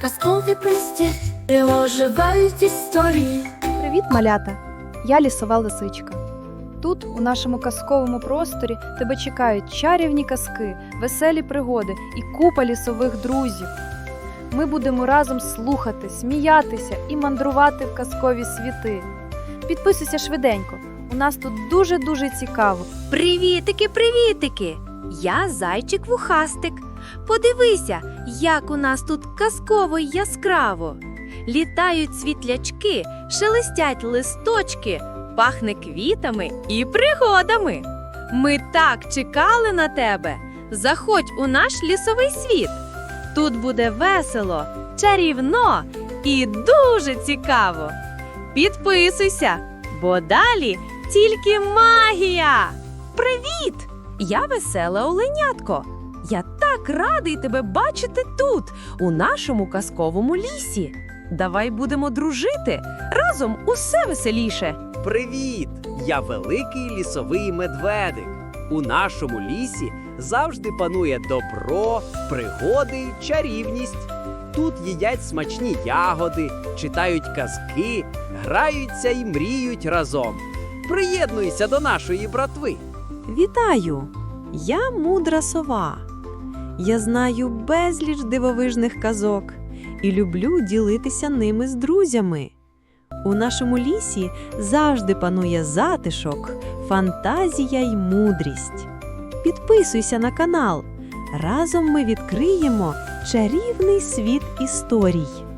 казковий простір, де оживають історії. Привіт, малята! Я лісова лисичка. Тут, у нашому казковому просторі, тебе чекають чарівні казки, веселі пригоди і купа лісових друзів. Ми будемо разом слухати, сміятися і мандрувати в казкові світи. Підписуйся швиденько. У нас тут дуже-дуже цікаво. Привітики, привітики! Я зайчик вухастик. Подивися, як у нас тут казково й яскраво. Літають світлячки, шелестять листочки, пахне квітами і пригодами. Ми так чекали на тебе. Заходь у наш лісовий світ. Тут буде весело, чарівно і дуже цікаво. Підписуйся, бо далі тільки магія. Привіт! Я веселе оленятко. Я так радий тебе бачити тут, у нашому казковому лісі. Давай будемо дружити разом усе веселіше. Привіт! Я великий лісовий медведик. У нашому лісі завжди панує добро, пригоди, чарівність. Тут їдять смачні ягоди, читають казки, граються і мріють разом. Приєднуйся до нашої братви. Вітаю! Я мудра сова. Я знаю безліч дивовижних казок і люблю ділитися ними з друзями. У нашому лісі завжди панує затишок, фантазія й мудрість. Підписуйся на канал. Разом ми відкриємо чарівний світ історій.